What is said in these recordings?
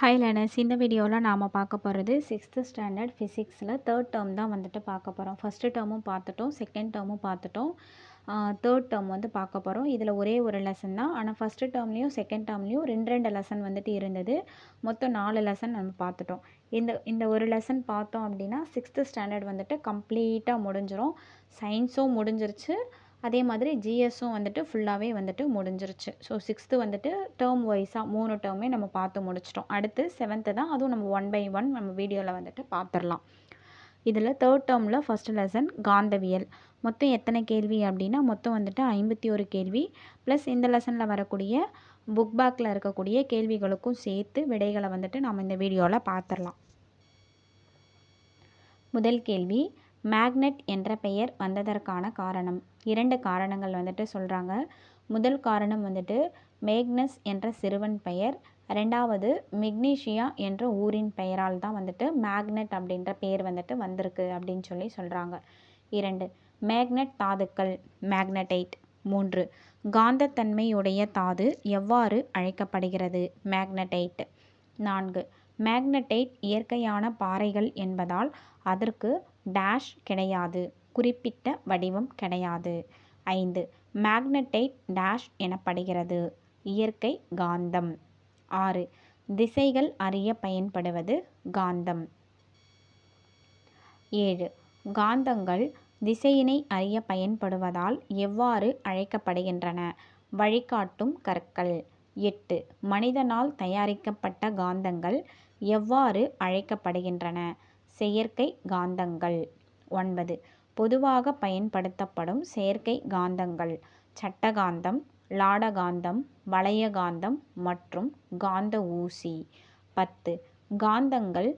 Hi lanes இந்த வீடியோவில் நாம் பார்க்க போகிறது சிக்ஸ்த்து ஸ்டாண்டர்ட் ஃபிசிக்ஸில் தேர்ட் டேர்ம் தான் வந்துட்டு பார்க்க போகிறோம் ஃபஸ்ட்டு டேர்மும் பார்த்துட்டோம் செகண்ட் டேர்மும் பார்த்துட்டோம். தேர்ட் டேர்ம் வந்து பார்க்க போகிறோம் இதில் ஒரே ஒரு லெசன் தான். ஆனால் ஃபஸ்ட்டு டேர்ம்லேயும் செகண்ட் டேர்ம்லேயும் ரெண்டு ரெண்டு லெசன் வந்துட்டு இருந்தது. மொத்தம் நாலு லெசன் நம்ம பார்த்துட்டோம். இந்த இந்த ஒரு லெசன் பார்த்தோம் அப்படின்னா சிக்ஸ்த்து ஸ்டாண்டர்ட் வந்துட்டு கம்ப்ளீட்டாக முடிஞ்சிடும் சயின்ஸும் முடிஞ்சிருச்சு. அதே மாதிரி ஜிஎஸும் வந்துட்டு ஃபுல்லாகவே வந்துட்டு முடிஞ்சிருச்சு. ஸோ சிக்ஸ்த்து வந்துட்டு டேர்ம் வைஸாக மூணு டேர்மே நம்ம பார்த்து முடிச்சிட்டோம். அடுத்து செவன்த்து தான் அதுவும் நம்ம ஒன் பை ஒன் நம்ம வீடியோவில் வந்துட்டு பார்த்துடலாம். இதில் தேர்ட் டேர்மில் ஃபஸ்ட்டு லெசன் காந்தவியல். மொத்தம் எத்தனை கேள்வி அப்படின்னா மொத்தம் வந்துட்டு ஐம்பத்தி ஒரு கேள்வி. ப்ளஸ் இந்த லெசனில் வரக்கூடிய புக் பேக்கில் இருக்கக்கூடிய கேள்விகளுக்கும் சேர்த்து விடைகளை வந்துட்டு நம்ம இந்த வீடியோவில் பார்த்துடலாம். முதல் கேள்வி மேக்னெட் என்ற பெயர் வந்ததற்கான காரணம். இரண்டு காரணங்கள் வந்துட்டு சொல்கிறாங்க முதல் காரணம் வந்துட்டு மேக்னஸ் என்ற சிறுவன் பெயர். ரெண்டாவது மெக்னீஷியா என்ற ஊரின் பெயரால் தான் வந்துட்டு மேக்னெட் அப்படின்ற பெயர் வந்துட்டு வந்திருக்கு அப்படின்னு சொல்லி சொல்கிறாங்க இரண்டு மேக்னெட் தாதுக்கள் மேக்னடைட் மூன்று காந்தத்தன்மையுடைய தாது எவ்வாறு அழைக்கப்படுகிறது? மேக்னடைட் நான்கு மேக்னடைட் இயற்கையான பாறைகள் என்பதால் அதற்கு டேஷ் கிடையாது. குறிப்பிட்ட வடிவம் கிடையாது. ஐந்து மேக்னடைட் டேஷ் எனப்படுகிறது. இயற்கை காந்தம். ஆறு திசைகள் அறிய பயன்படுவது காந்தம். ஏழு காந்தங்கள் திசையினை அறிய பயன்படுவதால் எவ்வாறு அழைக்கப்படுகின்றன? வழிகாட்டும் கற்கள். எட்டு மனிதனால் தயாரிக்கப்பட்ட காந்தங்கள் எவ்வாறு அழைக்கப்படுகின்றன? செயற்கை காந்தங்கள். ஒன்பது. பொதுவாக பயன்படுத்தப்படும் செயற்கை காந்தங்கள். சட்டகாந்தம் லாடகாந்தம் வளையகாந்தம் மற்றும் காந்த ஊசி. பத்து. காந்தங்கள்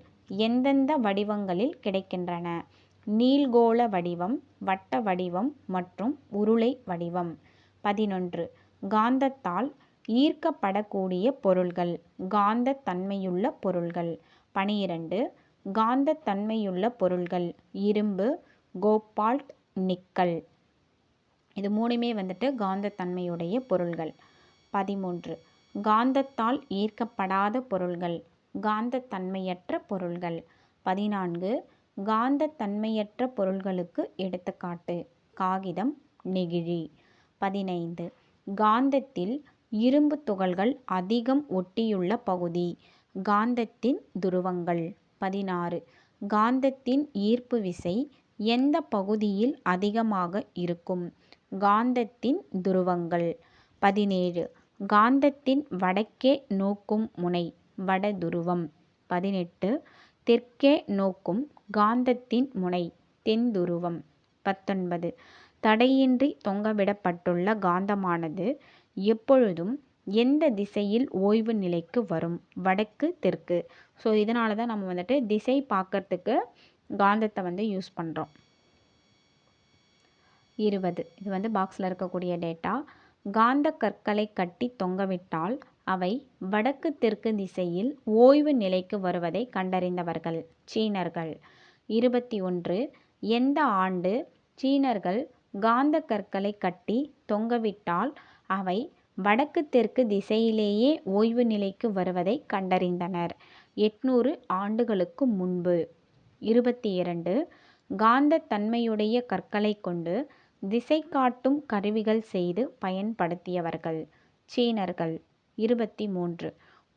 எந்தெந்த வடிவங்களில் கிடைக்கின்றன? நீள்கோள வடிவம் வட்ட வடிவம் மற்றும் உருளை வடிவம். பதினொன்று. காந்தத்தால் ஈர்க்கப்படக்கூடிய பொருள்கள் காந்த தன்மையுள்ள பொருள்கள். பனிரெண்டு. காந்தத்தன்மையுள்ள பொருள்கள். இரும்பு கோபால்ட் நிக்கல். இது மூணுமே வந்துட்டு காந்தத்தன்மையுடைய பொருள்கள். பதிமூன்று. காந்தத்தால் ஈர்க்கப்படாத பொருள்கள். காந்தத்தன்மையற்ற பொருள்கள். பதினான்கு. காந்தத்தன்மையற்ற பொருள்களுக்கு எடுத்துக்காட்டு. காகிதம் நெகிழி. பதினைந்து. காந்தத்தில் இரும்பு துகள்கள் அதிகம் ஒட்டியுள்ள பகுதி. காந்தத்தின் துருவங்கள். பதினாறு. காந்தத்தின் ஈர்ப்பு விசை எந்த பகுதியில் அதிகமாக இருக்கும்? காந்தத்தின் துருவங்கள். பதினேழு. காந்தத்தின் வடக்கே நோக்கும் முனை வடதுருவம் பதினெட்டு. தெற்கே நோக்கும் காந்தத்தின் முனை தென்துருவம் பத்தொன்பது. தடையின்றி தொங்கவிடப்பட்டுள்ள காந்தமானது எப்பொழுதும் எந்த திசையில் ஓய்வு நிலைக்கு வரும்? வடக்கு தெற்கு. ஸோ இதனால தான் நம்ம வந்துட்டு திசை பார்க்கறதுக்கு காந்தத்தை வந்து யூஸ் பண்ணுறோம் இருபது. இது வந்து பாக்ஸில் இருக்கக்கூடிய டேட்டா காந்த கற்களை கட்டி தொங்கவிட்டால் அவை வடக்கு தெற்கு திசையில் ஓய்வு நிலைக்கு வருவதை கண்டறிந்தவர்கள் சீனர்கள். இருபத்தி ஒன்று. எந்த ஆண்டு சீனர்கள் காந்த கற்களை கட்டி தொங்கவிட்டால் அவை வடக்கு தெற்கு திசையிலேயே ஓய்வு நிலைக்கு வருவதை கண்டறிந்தனர். எட்நூறு ஆண்டுகளுக்கு முன்பு. இருபத்தி இரண்டு காந்தத்தன்மையுடைய கற்களை கொண்டு திசை காட்டும் கருவிகள் செய்து பயன்படுத்தியவர்கள். சீனர்கள். இருபத்தி மூன்று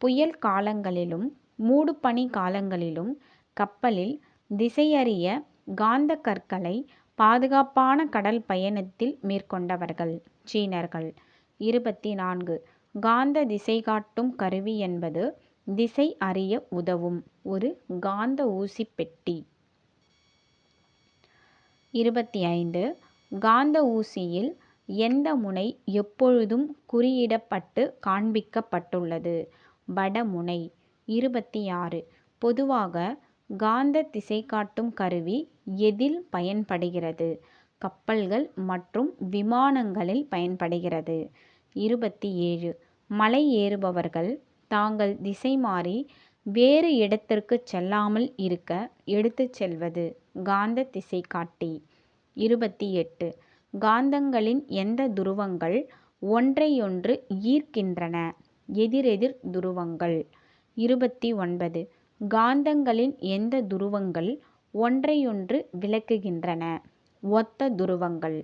புயல் காலங்களிலும் மூடுபனி காலங்களிலும் கப்பலில் திசையறிய காந்த கற்களை பாதுகாப்பான கடல் பயணத்தில் மேற்கொண்டவர்கள். சீனர்கள். இருபத்தி நான்கு காந்த திசை காட்டும் கருவி என்பது திசை அறிய உதவும் ஒரு காந்த ஊசி பெட்டி. இருபத்தி ஐந்து காந்த ஊசியில் எந்த முனை எப்பொழுதும் குறியிடப்பட்டு காண்பிக்கப்பட்டுள்ளது? வடமுனை இருபத்தி ஆறு பொதுவாக காந்த திசை காட்டும் கருவி எதில் பயன்படுகிறது? கப்பல்கள் மற்றும் விமானங்களில் பயன்படுகிறது. இருபத்தி ஏழு. மலை ஏறுபவர்கள் தாங்கள் திசை மாறி வேறு இடத்திற்கு செல்லாமல் இருக்க எடுத்துச் செல்வது காந்த திசை காட்டி இருபத்தி எட்டு. காந்தங்களின் எந்த துருவங்கள் ஒன்றையொன்று ஈர்க்கின்றன? எதிரெதிர் துருவங்கள். இருபத்தி ஒன்பது. காந்தங்களின் எந்த துருவங்கள் ஒன்றையொன்று விலக்குகின்றன ஒத்த துருவங்கள்.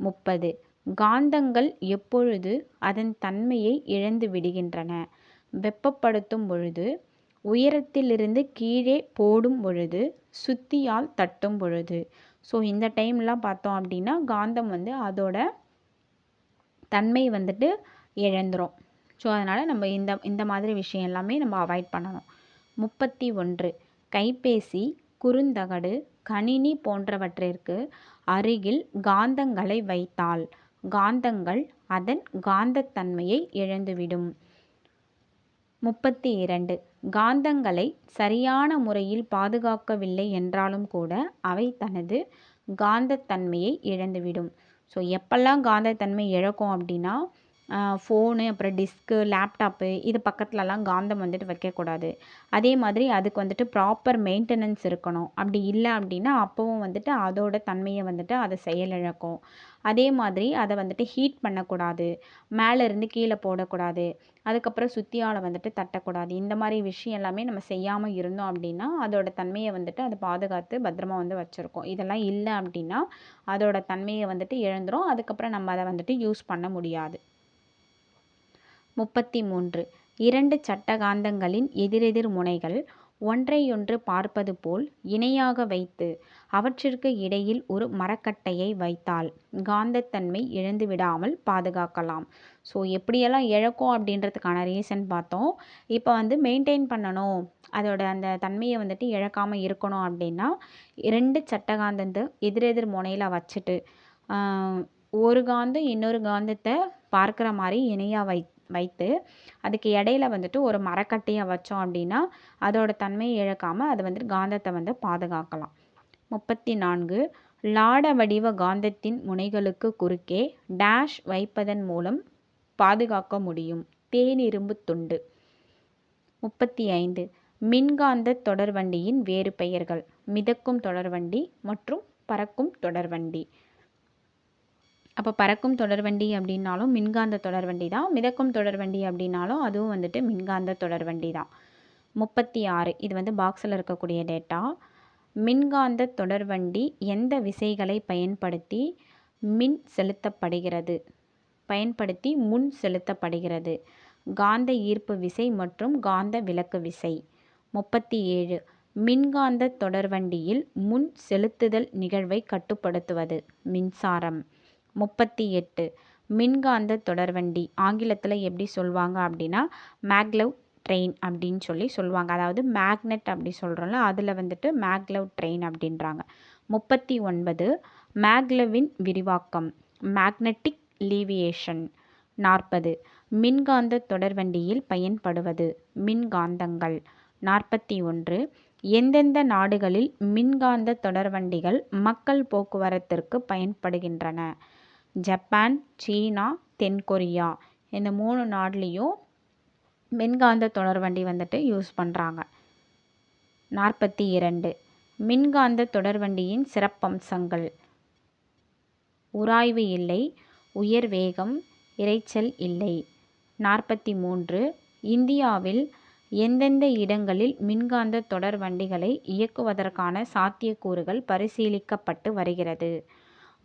முப்பது. காந்தங்கள் எப்பொழுது அதன் தன்மையை இழந்து விடுகின்றன? வெப்பப்படுத்தும் பொழுது உயரத்திலிருந்து கீழே போடும் பொழுது சுத்தியால் தட்டும் பொழுது. ஸோ இந்த டைம்லாம் பார்த்தோம் அப்படின்னா காந்தம் வந்து அதோட தன்மை வந்துட்டு இழந்துரும். ஸோ அதனால் நம்ம இந்த இந்த மாதிரி விஷயம் எல்லாமே நம்ம அவாய்ட் பண்ணணும். முப்பத்தி ஒன்று. கைபேசி குறுந்தகடு கணினி போன்றவற்றிற்கு அருகில் காந்தங்களை வைத்தால் காந்தங்கள் அதன் காந்தத்தன்மையை இழந்துவிடும். முப்பத்தி இரண்டு காந்தங்களை சரியான முறையில் பாதுகாக்கவில்லை என்றாலும் கூட அவை தனது காந்தத்தன்மையை இழந்துவிடும். ஸோ எப்பெல்லாம் காந்தத்தன்மை இழக்கும் அப்படின்னா ஃபோனு அப்புறம் டிஸ்க்கு லேப்டாப்பு இது பக்கத்துலலாம் காந்தம் வந்துட்டு வைக்கக்கூடாது. அதே மாதிரி அதுக்கு வந்துட்டு ப்ராப்பர் மெயின்டெனன்ஸ் இருக்கணும். அப்படி இல்லை அப்படின்னா அப்போவும் வந்துட்டு அதோட தன்மையை வந்துட்டு அதை செயலிழக்கும். அதே மாதிரி அதை வந்துட்டு ஹீட் பண்ணக்கூடாது. மேலேருந்து கீழே போடக்கூடாது. அதுக்கப்புறம் சுத்தியால் வந்துட்டு தட்டக்கூடாது. இந்த மாதிரி விஷயம் எல்லாமே நம்ம செய்யாமல் இருந்தோம் அப்படின்னா அதோட தன்மையை வந்துட்டு அதை பாதுகாத்து பத்திரமா வந்து வச்சுருக்கோம். இதெல்லாம் இல்லை அப்படின்னா அதோட தன்மையை வந்துட்டு இழந்துரும். அதுக்கப்புறம் நம்ம அதை வந்துட்டு யூஸ் பண்ண முடியாது. முப்பத்தி மூன்று இரண்டு சட்டகாந்தங்களின் எதிரெதிர் முனைகள் ஒன்றையொன்று பார்ப்பது போல் இணையாக வைத்து அவற்றிற்கு இடையில் ஒரு மரக்கட்டையை வைத்தால் காந்தத்தன்மை இழந்து விடாமல் பாதுகாக்கலாம். ஸோ எப்படியெல்லாம் இழக்கும் அப்படின்றதுக்கான ரீசன் பார்த்தோம். இப்போ வந்து மெயின்டைன் பண்ணணும். அதோட அந்த தன்மையை வந்துட்டு இழக்காமல் இருக்கணும் அப்படின்னா ரெண்டு சட்டகாந்தத்தை எதிரெதிர் முனையில் வச்சுட்டு ஒரு காந்தம் இன்னொரு காந்தத்தை பார்க்குற மாதிரி இணையாக வை வைத்து அதுக்கு இடையில வந்துட்டு ஒரு மரக்கட்டையை வச்சோம் அப்படின்னா அதோட தன்மையை இழக்காமல் அது வந்துட்டு காந்தத்தை வந்து பாதுகாக்கலாம். முப்பத்தி நான்கு லாட வடிவ காந்தத்தின் முனைகளுக்கு குறுக்கே டேஷ் வைப்பதன் மூலம் பாதுகாக்க முடியும். தேனிரும்பு துண்டு. முப்பத்தி ஐந்து மின்காந்த தொடர்வண்டியின் வேறு பெயர்கள். மிதக்கும் தொடர்வண்டி மற்றும் பறக்கும் தொடர்வண்டி அப்போ பறக்கும் தொடர்வண்டி அப்படின்னாலும் மின்காந்த தொடர்வண்டி தான். மிதக்கும் தொடர்வண்டி அப்படின்னாலும் அதுவும் வந்துட்டு மின்காந்த தொடர்வண்டி தான். முப்பத்தி ஆறு இது வந்து பாக்ஸில் இருக்கக்கூடிய டேட்டா மின்காந்த தொடர்வண்டி எந்த விசைகளை பயன்படுத்தி மின் செலுத்தப்படுகிறது? பயன்படுத்தி முன் செலுத்தப்படுகிறது. காந்த ஈர்ப்பு விசை மற்றும் காந்த விலக்கு விசை. முப்பத்தி ஏழு மின்காந்த தொடர்வண்டியில் முன் செலுத்துதல் நிகழ்வை கட்டுப்படுத்துவது. மின்சாரம். முப்பத்தி எட்டு. மின்காந்த தொடர்வண்டி. ஆங்கிலத்தில் எப்படி சொல்லுவாங்க அப்படின்னா மேக்லவ் ட்ரெயின் அப்படின்னு சொல்லி சொல்லுவாங்க அதாவது மேக்னெட் அப்படி சொல்கிறோம்ல அதில் வந்துட்டு மேக்லவ் ட்ரெயின் அப்படின்றாங்க. முப்பத்தி ஒன்பது. மேக்லவின் விரிவாக்கம். Magnetic levitation. நாற்பது. மின்காந்த தொடர்வண்டியில் பயன்படுவது. மின்காந்தங்கள். நாற்பத்தி ஒன்று. எந்தெந்த நாடுகளில் மின்காந்த தொடர்வண்டிகள் மக்கள் போக்குவரத்திற்கு பயன்படுகின்றன? ஜப்பான் சீனா தென்கொரியா இந்த மூணு நாடுலேயும் மின்காந்த தொடர்வண்டி வந்துட்டு யூஸ் பண்ணுறாங்க நாற்பத்தி இரண்டு. மின்காந்த தொடர்வண்டியின் சிறப்பம்சங்கள். உராய்வு இல்லை உயர் வேகம் இரைச்சல் இல்லை. நாற்பத்தி மூன்று. இந்தியாவில் எந்தெந்த இடங்களில் மின்காந்த தொடர் வண்டிகளை இயக்குவதற்கான சாத்தியக்கூறுகள் பரிசீலிக்கப்பட்டு வருகிறது?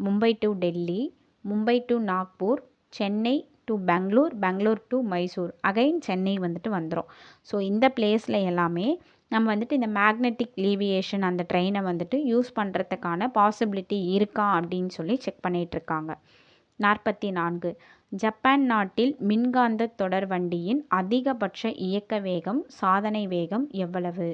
Mumbai to Delhi Mumbai to Nagpur Chennai to Bangalore Bangalore to Mysore. Again Chennai வந்துட்டு வந்துடும் ஸோ இந்த பிளேஸில் எல்லாமே நம்ம வந்துட்டு இந்த மேக்னெட்டிக் லீவியேஷன் அந்த ட்ரெயினை வந்துட்டு யூஸ் பண்ணுறதுக்கான பாசிபிலிட்டி இருக்கா அப்படின்னு சொல்லி செக் பண்ணிகிட்ருக்காங்க நாற்பத்தி நான்கு ஜப்பான் நாட்டில் மின்காந்த தொடர் வண்டியின் அதிகபட்ச இயக்க வேகம் சாதனை வேகம் எவ்வளவு?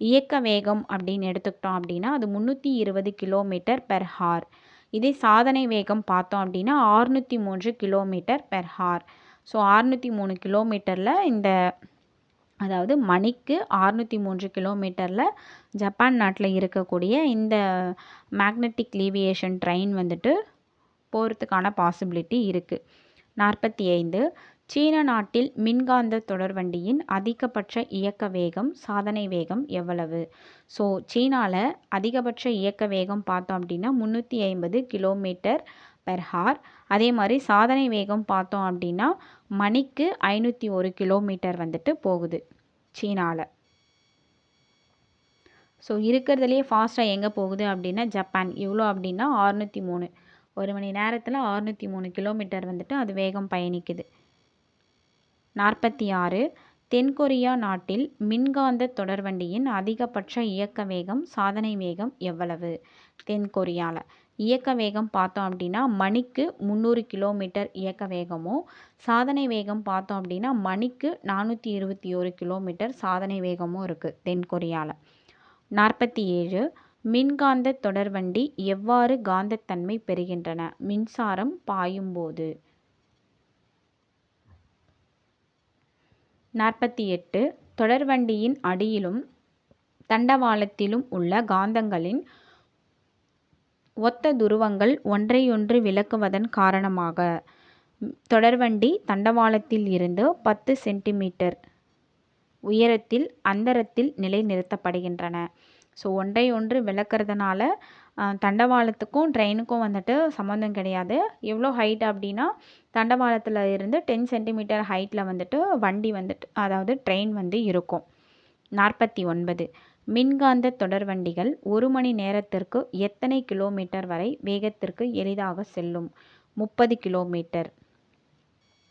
இயக்க வேகம் அப்படின்னு எடுத்துக்கிட்டோம் அப்படின்னா அது முந்நூற்றி இருபது கிலோமீட்டர் பெர் ஹார் இதே சாதனை வேகம் பார்த்தோம் அப்படின்னா ஆறுநூற்றி மூன்று கிலோமீட்டர் பெர் ஹார் ஸோ ஆறுநூற்றி மூணு கிலோமீட்டரில் இந்த அதாவது மணிக்கு ஆறுநூற்றி மூன்று கிலோமீட்டரில் ஜப்பான் நாட்டில் இருக்கக்கூடிய இந்த மேக்னெட்டிக் லீவியேஷன் ட்ரெயின் வந்துட்டு போகிறதுக்கான பாசிபிலிட்டி இருக்குது நாற்பத்தி ஐந்து சீன நாட்டில் மின்காந்த தொடர்வண்டியின் அதிகபட்ச இயக்க வேகம் சாதனை வேகம் எவ்வளவு? ஸோ சீனாவில் அதிகபட்ச இயக்க வேகம் பார்த்தோம் அப்படின்னா முந்நூற்றி ஐம்பது கிலோமீட்டர் பெர் ஹார் அதே மாதிரி சாதனை வேகம் பார்த்தோம் அப்படின்னா மணிக்கு ஐநூற்றி ஒரு கிலோமீட்டர் வந்துட்டு போகுது சீனாவில் ஸோ இருக்கிறதுலையே ஃபாஸ்ட்டாக எங்கே போகுது அப்படின்னா ஜப்பான். இவ்வளோ அப்படின்னா அறுநூற்றி மூணு. ஒரு மணி நேரத்தில் அறுநூற்றி மூணு கிலோமீட்டர் வந்துட்டு அது வேகம் பயணிக்குது. நாற்பத்தி ஆறு. தென்கொரியா நாட்டில் மின்காந்த தொடர்வண்டியின் அதிகபட்ச இயக்க வேகம் சாதனை வேகம் எவ்வளவு? தென்கொரியாவில் இயக்க வேகம் பார்த்தோம் அப்படின்னா மணிக்கு முந்நூறு கிலோமீட்டர் இயக்க வேகமும் சாதனை வேகம் பார்த்தோம் அப்படின்னா மணிக்கு நானூற்றி இருபத்தி ஒரு கிலோமீட்டர் சாதனை வேகமும் இருக்குது தென்கொரியாவில் நாற்பத்தி ஏழு. மின்காந்த தொடர்வண்டி எவ்வாறு காந்தத்தன்மை பெறுகின்றன? மின்சாரம் பாயும்போது. நாற்பத்தி எட்டு தொடர்வண்டியின் அடியிலும் தண்டவாளத்திலும் உள்ள காந்தங்களின் ஒத்த துருவங்கள் ஒன்றையொன்று விலக்குவதன் காரணமாக. தொடர்வண்டி தண்டவாளத்தில் இருந்து பத்து சென்டிமீட்டர் உயரத்தில் அந்தரத்தில் நிலைநிறுத்தப்படுகின்றன. ஸோ ஒன்றை ஒன்று விளக்குறதுனால தண்டவாளத்துக்கும் ட்ரெயினுக்கும் வந்துட்டு சம்மந்தம் கிடையாது. எவ்வளோ ஹைட் அப்படின்னா தண்டவாளத்தில் இருந்து டென் சென்டிமீட்டர் ஹைட்டில் வந்துட்டு வண்டி வந்துட்டு அதாவது ட்ரெயின் வந்து இருக்கும். நாற்பத்தி ஒன்பது. மின்காந்த தொடர்வண்டிகள் ஒரு மணி நேரத்திற்கு எத்தனை கிலோமீட்டர் வரை வேகத்திற்கு எளிதாக செல்லும்? முப்பது கிலோமீட்டர்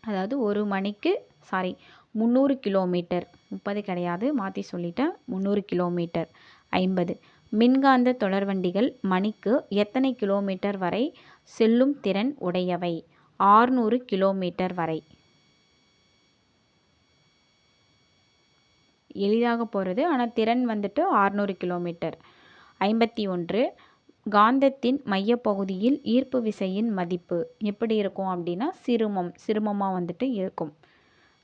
அதாவது ஒரு மணிக்கு சாரி முந்நூறு கிலோமீட்டர் முப்பது கிடையாது மாற்றி சொல்லிட்டேன் முந்நூறு கிலோமீட்டர் ஐம்பது. மின்காந்த தொடர்வண்டிகள் மணிக்கு எத்தனை கிலோமீட்டர் வரை செல்லும் திறன் உடையவை? ஆறுநூறு கிலோமீட்டர் வரை. எளிதாக போகிறது ஆனால் திறன் வந்துட்டு ஆறுநூறு கிலோமீட்டர். ஐம்பத்தி ஒன்று. காந்தத்தின் மையப்பகுதியில் ஈர்ப்பு விசையின் மதிப்பு எப்படி இருக்கும் அப்படின்னா சிறுமம் சிறுமமாக வந்துட்டு இருக்கும்.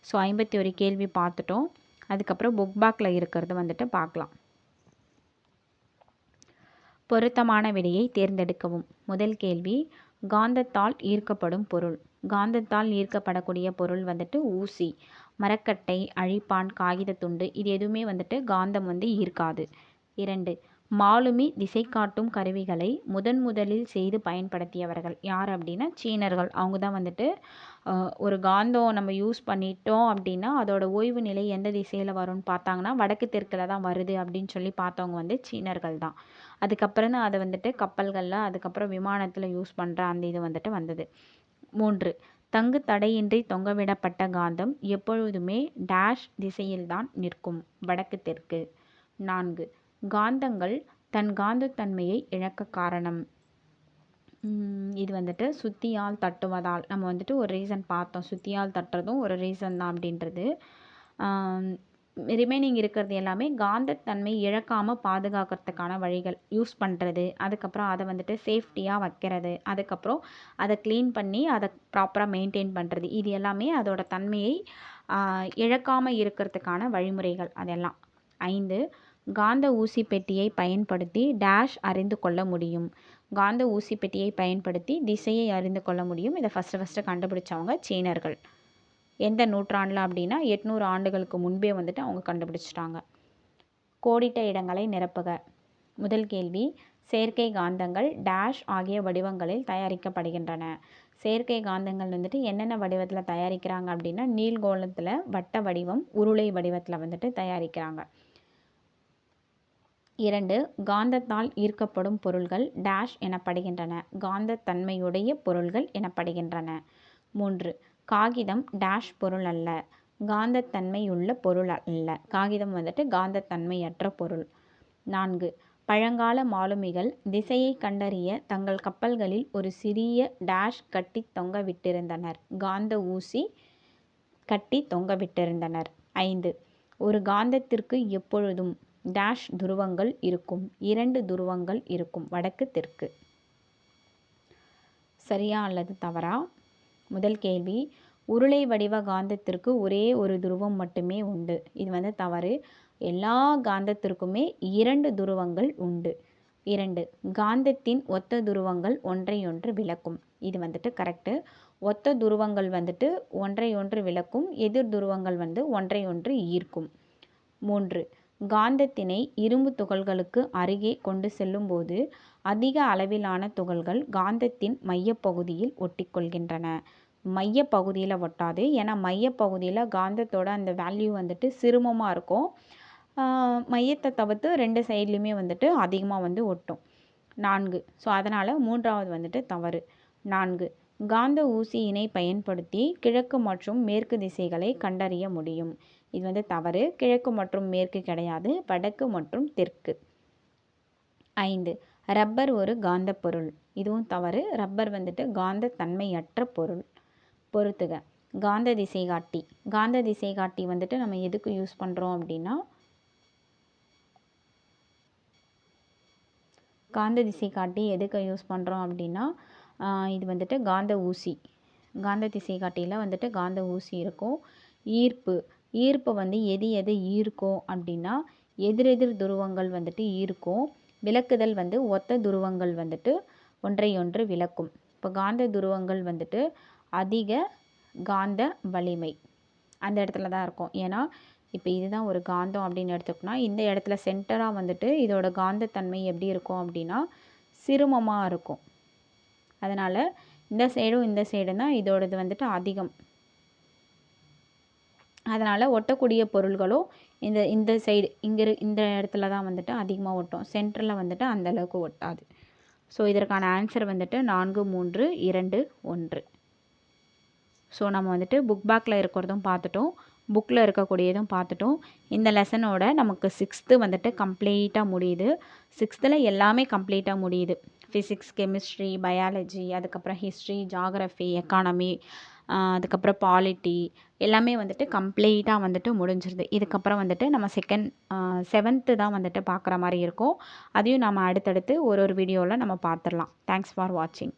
ஸோ ஐம்பத்தி ஒரு கேள்வி பார்த்துட்டோம். அதுக்கப்புறம் புக் பேக்கில் இருக்கிறது வந்துட்டு பார்க்கலாம். பொருத்தமான விடையை தேர்ந்தெடுக்கவும். முதல் கேள்வி காந்தத்தால் ஈர்க்கப்படும் பொருள். காந்தத்தால் ஈர்க்கப்படக்கூடிய பொருள் வந்துட்டு ஊசி. மரக்கட்டை அழிப்பான் காகிதத்துண்டு இது எதுவுமே வந்துட்டு காந்தம் வந்து ஈர்க்காது. இரண்டு மாலுமி திசை காட்டும் கருவிகளை முதன் முதலில் செய்து பயன்படுத்தியவர்கள் யார் அப்படின்னா சீனர்கள். அவங்க தான் வந்துட்டு ஒரு காந்தம் நம்ம யூஸ் பண்ணிட்டோம் அப்படின்னா அதோட ஓய்வு நிலை எந்த திசையில் வரும்னு பார்த்தாங்கன்னா வடக்கு தெற்கில் தான் வருது அப்படின்னு சொல்லி பார்த்தவங்க வந்து சீனர்கள் தான். அதுக்கப்புறம் தான் அதை வந்துட்டு கப்பல்களில் அதுக்கப்புறம் விமானத்தில் யூஸ் பண்ணுற அந்த இது வந்துட்டு வந்தது. மூன்று தங்கு தடையின்றி தொங்கவிடப்பட்ட காந்தம் எப்பொழுதுமே டேஷ் திசையில்தான் நிற்கும். வடக்கு தெற்கு. நான்கு காந்தங்கள் தன் காந்தத்தன்மையை இழக்க காரணம். இது வந்துட்டு சுத்தியால் தட்டுவதால். நம்ம வந்துட்டு ஒரு ரீசன் பார்த்தோம். சுத்தியால் தட்டுறதும் ஒரு ரீசன் தான் அப்படின்றது. ரிமைனிங் இருக்கிறது எல்லாமே காந்தத்தன்மை இழக்காமல் பாதுகாக்கிறதுக்கான வழிகள் யூஸ் பண்ணுறது அதுக்கப்புறம் அதை வந்துட்டு சேஃப்டியாக வைக்கிறது. அதுக்கப்புறம் அதை க்ளீன் பண்ணி அதை ப்ராப்பராக மெயின்டைன் பண்ணுறது இது எல்லாமே அதோட தன்மையை இழக்காமல் இருக்கிறதுக்கான வழிமுறைகள் அதெல்லாம். ஐந்து காந்த ஊசி பெட்டியை பயன்படுத்தி டேஷ் அறிந்து கொள்ள முடியும். காந்த ஊசி பெட்டியை பயன்படுத்தி திசையை அறிந்து கொள்ள முடியும். இதை ஃபஸ்ட்டு ஃபஸ்ட்டு கண்டுபிடிச்சவங்க சீனர்கள். எந்த நூற்றாண்டில் அப்படின்னா எட்நூறு ஆண்டுகளுக்கு முன்பே வந்துட்டு அவங்க கண்டுபிடிச்சிட்டாங்க. கோடிட்ட இடங்களை நிரப்புக. முதல் கேள்வி செயற்கை காந்தங்கள் டேஷ் ஆகிய வடிவங்களில் தயாரிக்கப்படுகின்றன. செயற்கை காந்தங்கள் வந்துட்டு என்னென்ன வடிவத்தில் தயாரிக்கிறாங்க அப்படின்னா நீள்கோளத்தில் வட்ட வடிவம் உருளை வடிவத்தில் வந்துட்டு தயாரிக்கிறாங்க. இரண்டு காந்தத்தால் ஈர்க்கப்படும் பொருள்கள் டேஷ் எனப்படுகின்றன. காந்தத்தன்மையுடைய பொருள்கள் எனப்படுகின்றன. மூன்று காகிதம் டேஷ் பொருள் அல்ல. காந்தத்தன்மையுள்ள பொருள் அல்ல. காகிதம் வந்துட்டு காந்தத்தன்மையற்ற பொருள். நான்கு பழங்கால மாலுமிகள் திசையை கண்டறிய தங்கள் கப்பல்களில் ஒரு சிறிய டேஷ் கட்டி தொங்க விட்டிருந்தனர். காந்த ஊசி கட்டி தொங்க விட்டிருந்தனர். ஐந்து ஒரு காந்தத்திற்கு எப்பொழுதும் டேஷ் துருவங்கள் இருக்கும். இரண்டு துருவங்கள் இருக்கும். வடக்கு தெற்கு. சரியா அல்லது தவறா? முதல் கேள்வி உருளை வடிவ காந்தத்திற்கு ஒரே ஒரு துருவம் மட்டுமே உண்டு. இது வந்து தவறு. எல்லா காந்தத்திற்குமே இரண்டு துருவங்கள் உண்டு. இரண்டு. காந்தத்தின் ஒத்த துருவங்கள் ஒன்றையொன்று விளக்கும். இது வந்துட்டு கரெக்டு ஒத்த துருவங்கள் வந்துட்டு ஒன்றையொன்று விளக்கும். எதிர் துருவங்கள் வந்து ஒன்றையொன்று ஈர்க்கும். மூன்று. காந்தத்தினை இரும்பு துகள்களுக்கு அருகே கொண்டு செல்லும்போது அதிக அளவிலான துகள்கள் காந்தத்தின் மையப்பகுதியில் ஒட்டிக்கொள்கின்றன. மையப்பகுதியில் ஒட்டாது. ஏன்னா மையப்பகுதியில் காந்தத்தோட அந்த வேல்யூ வந்துட்டு சிறுமமாக இருக்கும். மையத்தை தவிர்த்து ரெண்டு சைட்லேயுமே வந்துட்டு அதிகமாக வந்து ஒட்டும். நான்கு. ஸோ அதனால் மூன்றாவது வந்துட்டு தவறு. நான்கு. காந்த ஊசியினை பயன்படுத்தி கிழக்கு மற்றும் மேற்கு திசைகளை கண்டறிய முடியும். இது வந்து தவறு. கிழக்கு மற்றும் மேற்கு கிடையாது. வடக்கு மற்றும் தெற்கு. ஐந்து. ரப்பர் ஒரு காந்த பொருள் இதுவும் தவறு. ரப்பர் வந்துட்டு காந்த தன்மையற்ற பொருள். பொறுத்துக. காந்த திசை காட்டி. காந்த திசை காட்டி வந்துட்டு நம்ம எதுக்கு யூஸ் பண்ணுறோம் அப்படின்னா காந்த திசை காட்டி எதுக்கு யூஸ் பண்ணுறோம் அப்படின்னா இது வந்துட்டு காந்த ஊசி. காந்த திசை காட்டியில் வந்துட்டு காந்த ஊசி இருக்கும். ஈர்ப்பு. ஈர்ப்பு வந்து எது எது ஈர்க்கும் அப்படின்னா எதிரெதிர் துருவங்கள் வந்துட்டு ஈர்க்கும். விளக்குதல் வந்து ஒத்த துருவங்கள் வந்துட்டு ஒன்றையொன்று விளக்கும். இப்போ காந்த துருவங்கள் வந்துட்டு அதிக காந்த வலிமை அந்த இடத்துல தான் இருக்கும். ஏன்னா இப்போ இதுதான் ஒரு காந்தம் அப்படின்னு எடுத்துக்கோனா இந்த இடத்துல சென்டராக வந்துட்டு இதோட காந்தத்தன்மை எப்படி இருக்கும் அப்படின்னா சிறுமமாக இருக்கும். அதனால் இந்த சைடும் இந்த சைடும் தான் இதோடது வந்துட்டு அதிகம். அதனால் ஒட்டக்கூடிய பொருள்களும் இந்த இந்த சைடு இங்கே இந்த இடத்துல தான் வந்துட்டு அதிகமாக ஒட்டும். சென்டரில் வந்துட்டு அந்தளவுக்கு ஒட்டாது. ஸோ இதற்கான ஆன்சர் வந்துட்டு நான்கு மூன்று இரண்டு ஒன்று. ஸோ நம்ம வந்துட்டு புக் பேக்கில் இருக்கிறதும் பார்த்துட்டோம். புக்கில் இருக்கக்கூடியதும் பார்த்துட்டோம். இந்த லெசனோட நமக்கு சிக்ஸ்த்து வந்துட்டு கம்ப்ளீட்டாக முடியுது. சிக்ஸ்த்தில் எல்லாமே கம்ப்ளீட்டாக முடியுது. ஃபிசிக்ஸ் கெமிஸ்ட்ரி பயாலஜி அதுக்கப்புறம் ஹிஸ்ட்ரி ஜாகிரஃபி எக்கானமி அதுக்கப்புறம் பாலிட்டி எல்லாமே வந்துட்டு கம்ப்ளீட்டாக வந்துட்டு முடிஞ்சிருது. இதுக்கப்புறம் வந்துட்டு நம்ம செகண்ட் செவன்த்து தான் வந்துட்டு பார்க்குற மாதிரி இருக்கும். அதையும் நம்ம அடுத்தடுத்து ஒரு ஒரு வீடியோவில் நம்ம பார்த்துடலாம். தேங்க்ஸ் ஃபார் வாட்சிங்